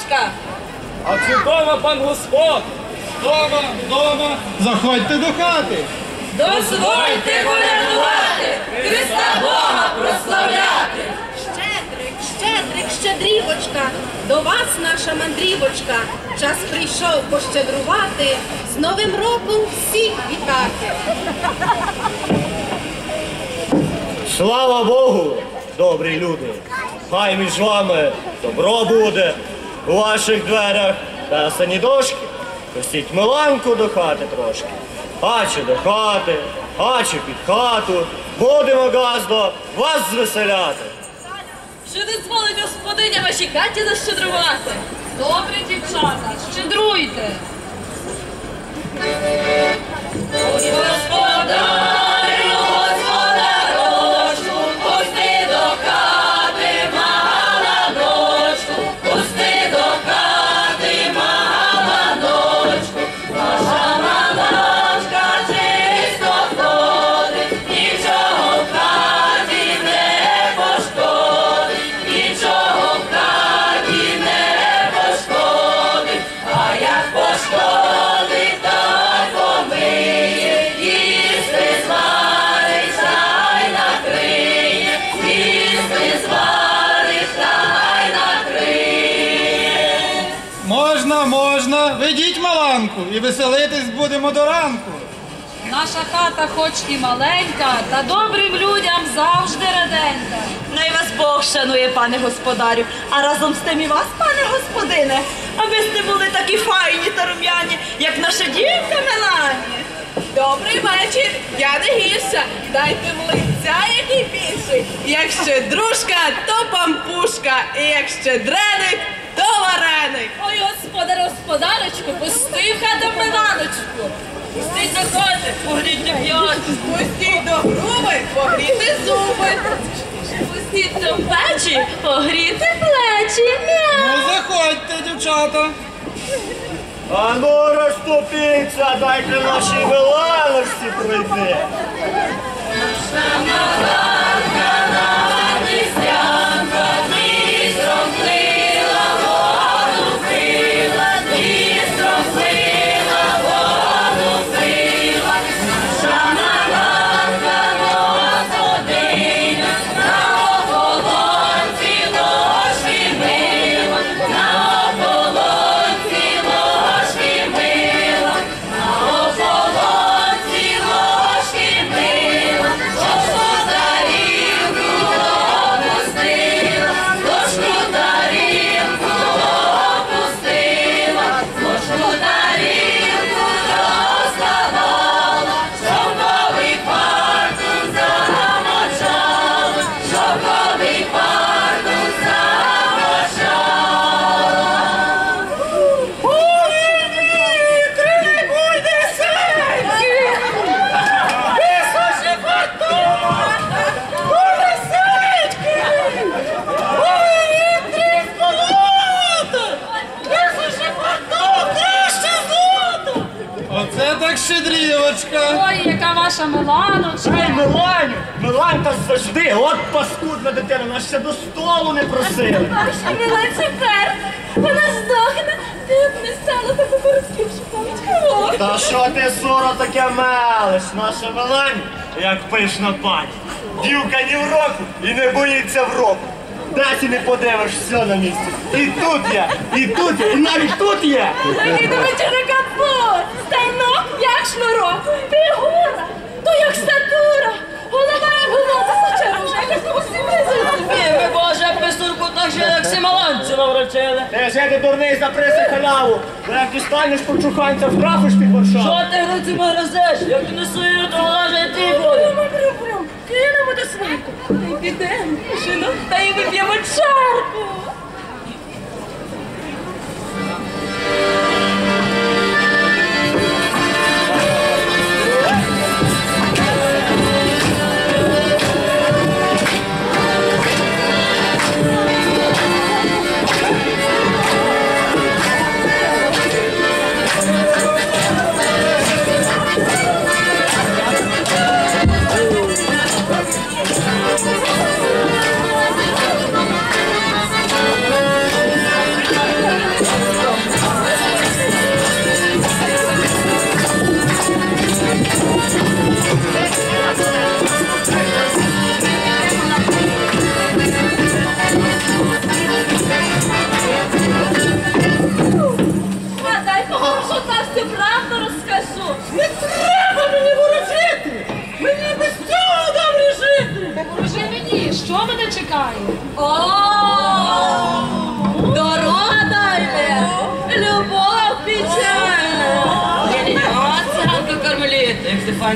Меланочка. А дома пан Господь? Дома, дома, заходьте до хати. Дозвольте колядувати, Христа Бога прославляти. Щедрик, щедрик, щедрівочка, до вас наша мандрівочка. Час прийшов пощедрувати, з Новим роком всіх вітати. Слава Богу, добрі люди! Хай між вами добро буде у ваших дверях песані дошки. Пустіть Миланку до хати трошки, а чи до хати, а під хату. Будемо газдо вас звеселяти. Що дозволить господиня вашій хаті защедрувати? Добре, дівчата, щедруйте. Ой, і веселитись будемо до ранку. Наша хата хоч і маленька, та добрим людям завжди раденька. Най вас Бог шанує, пане господарю, а разом з тим і вас, пане господине, аби сте були такі файні та рум'яні, як наша дівка Мелані. Добрий вечір, я не гірша. Дайте млинця, який більший. Якщо дружка, то пампушка. І якщо дреник, то вареник. Ой, господар, господарочку, пусти в хату Миланочку. Пустіть заходи, погріть п'ять. Пустіть до груби, погріти зуби. Пустіть до печі, погріти плечі. Ну, заходьте, дівчата. А ну розступіться, дайте нашій Миланочці пройти. Оце Миланю! Завжди, от паскудна дитина, нас ще до столу не просили. Наша Миланця перта, вона здохне, ти б не стала таку порозків шукавичка. Та що ти, суро, таке мелиш, наша Миланя, як пишна пані. Дівка ні в року і не боїться в року. Десь і не подивиш, все на місці. І тут є, і тут є, і навіть тут є. Видавача на капот, станок як шнурок, фігура, то як статура, Боже, писурку так же, як. Ти ж ти дурний заприси халяву, бо як дістанеш почуханця, втрафиш під Варшаву. Що ти грудьми грозиш? Як не сую, то лаже ти буде. Прямо, прямо, прямо, кинемо до свинку, та й підемо, жіно, та й вип'ємо чарку.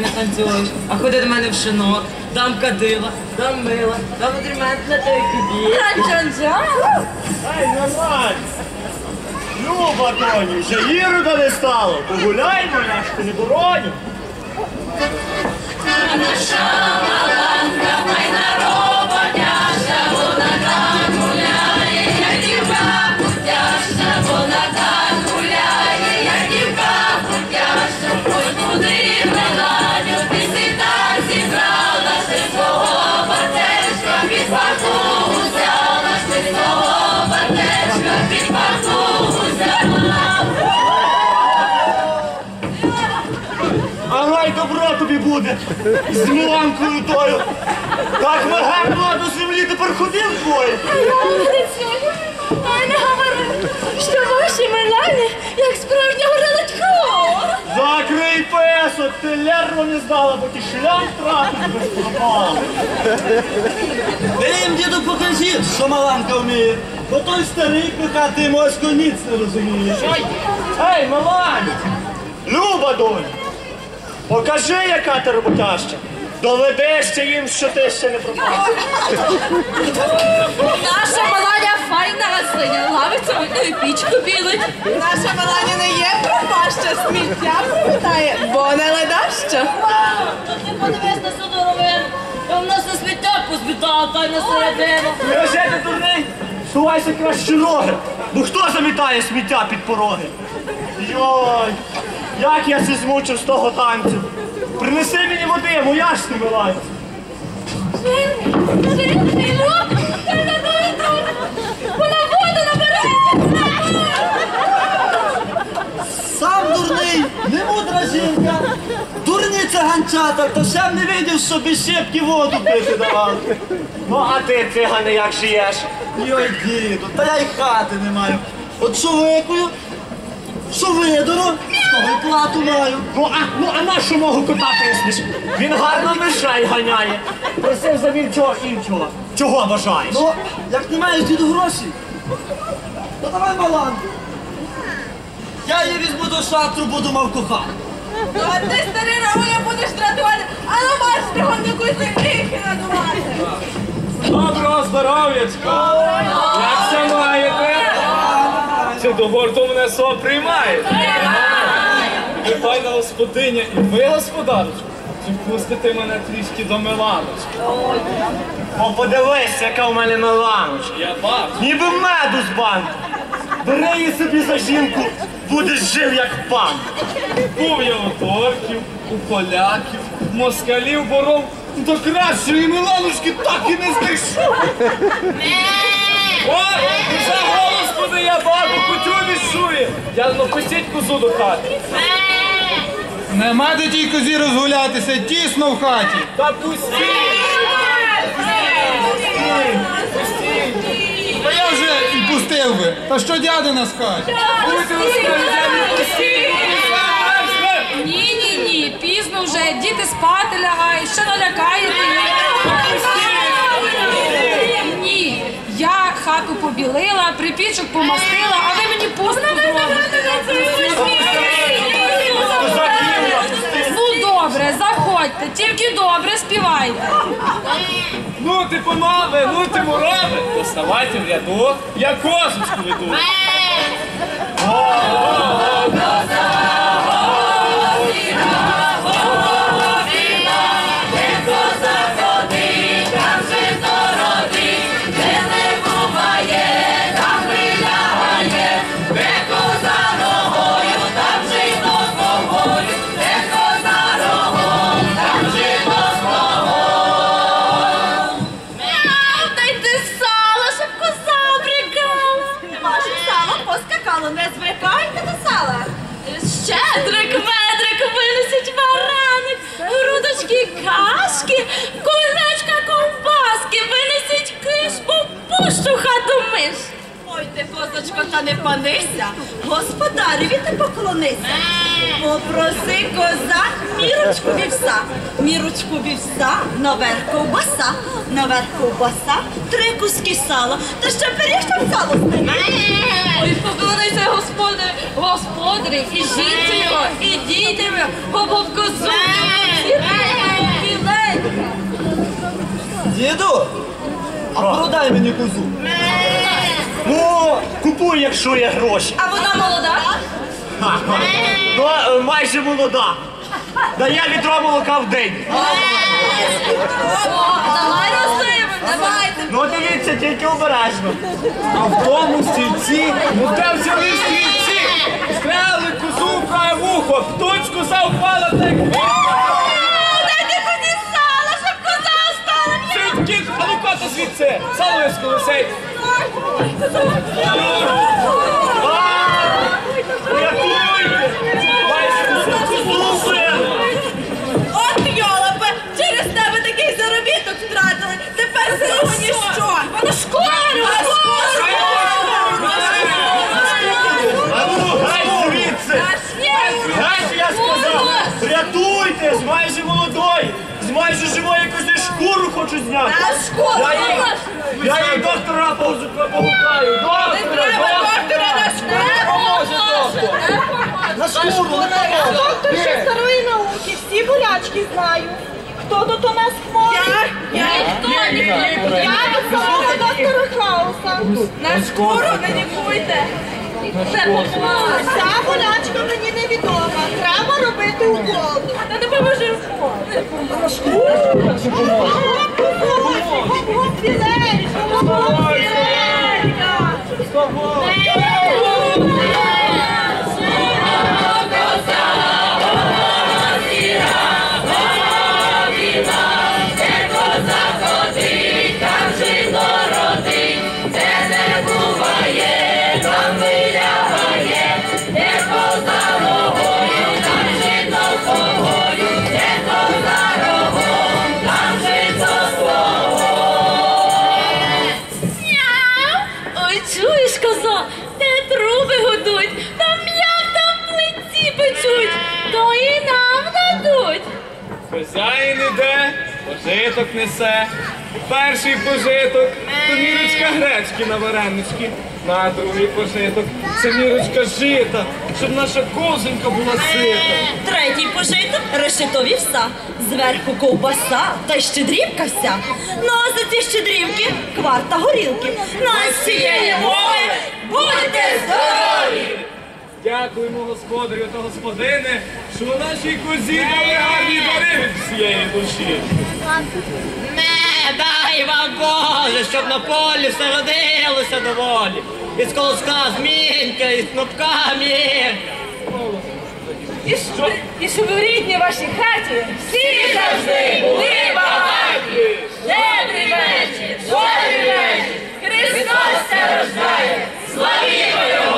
Як танцюєш. А ходи до мене в шинок, дам кадила, дам мила, дам дрімент на той кубі. Ай, нормально. Люба, Тоні, вже ірода не стало. Погуляймо, ж ти не бороню. Наша й З Міланкою тою. Так ми гарно до землі тепер ходив двоє. Молодицю, не говори, що ваші Мелані, як справжня горелочка. Закрий песок, ти лярво не здала, бо ти шлях тратив без пропали. Ти їм, діду, покажи, що Маланка вміє. Бо той старий пихати моську ніц не розуміє. Ей, Милань! Люба донь! Покажи, яка ти роботяща. Доведи ще їм, що ти ще не пропав. Наша Меланя файна газиня, лавиться одною пічку білить. Наша Меланя не є пропаща, сміття привітає, бо не ледаща. Тут не подивись на судоровин, та в нас на сміття позбітала, та й на середину. Невже ти дурний? Сувайся краще ноги, бо хто замітає сміття під пороги? Йой, як я се змучив з того танцю. Принеси мені води, моя ж ти Милань. Вона воду набирає. Сам дурний, немудра жінка. Дурні циганчата, то ще б не видів, без щепки воду пити давали. Ну а ти, цигане, як жиєш? Йой, діду, та я й хати не маю. От що викую, що з того плату маю. Ну а, ну, а на що мого кота тиснеш? Він гарно мишей ганяє. Просив за чого іншого. Чого бажаєш? Ну, як не маєш діду грошей, то давай маланку. Я її візьму до шатру, буду мав кохати. Ну, а ти, старий Рауля, будеш дратувати, а ну бач, пригоднику землі надувати. Доброго здоров'ячка! Як це маєте? Чи до гурту мене со приймаєте? Ви файна господиня і ви господарочка? Чи мене трішки до Миланочки? О, подивись, яка в мене меланочка. Я бачу. Ніби меду з банку. Бери її собі за жінку, будеш жив як пан. Був я у торків, у поляків, москалів боров. До кращої Миланочки так і не знайшов. О, за господи, я бабу кутю вішує. Я ну пустіть козу до хати. Нема де тій козі розгулятися, тісно в хаті. Та пустіть. Та я вже і пустив би. Та що дядина скаже? Ні, ні, ні, пізно вже, діти спати лягають, ще налякаєте їх. Ні, я хату побілила, припічок помастила, а ви мені пустку добре, тільки добре співайте. Ну ти помави, ну ти мурави. Доставайте в ряду, я козочку веду. Дайте Не господареві ти поклонися. Попроси козак мірочку вівса, мірочку вівса, наверх ковбаса, наверх ковбаса, три куски сала, та ще пиріг там сало з. Ой, поклонися, господи, господарі, і жінці його, і дітям його, побов козу, біленька. Діду, а продай мені козу. Ну, купуй, якщо є гроші. А вона молода? Ну, е, майже молода. Дає відро молока в день. Давай давайте. Ну дивіться, тільки обережно. А в тому стільці, ну де взяли стрільці? Стряли козу в праве вухо, птучку завпала та й Дайте козі сала, щоб коза остала. Свідки, а ну кота звідси! От йолопе, через тебе такий заробіток втратили. Тепер знову ніщо. Вона школу! А гай звідси! Гай, я сказав! Рятуйте! Майже молодої! З майже живої шкуру хочу зняти! На школу! Я її, я її доктора погукаю! Не Доктора! треба доктора на школу! На шкуру, на Доктор ще старої науки, всі болячки знаю. Хто тут у нас хворий? Я, я, Я від самого доктора Хауса. на шкуру не лікуйте. Це. Ця болячка мені невідома. Треба робити укол. Та не поможи укол. Вілерій, гоп-гоп, Вілерій. Чуєш, коза, де труби годуть, там м'як, там плиці печуть, то і нам дадуть. Хозяїн іде, пожиток несе. Перший пожиток, то мірочка гречки на варенички. На другий пожиток, це мірочка жита, щоб наша козонька була сита. Третій пожиток решетові вса, зверху ковбаса та й щедрівка вся. Ну а за ці щедрівки кварта горілки. Ну а з цієї мови будете здорові! Дякуємо господарю та господине, що нашій козі дали гарні дари від всієї душі. Не дай вам Боже, щоб на полі все родилося доволі. Из колоска, змінька, із кнопками. І И І щоб у рідній вашій хаті всі завжди були багаті. Щедрий вечір, добрий вечір, Христос це рождає, славімо Його!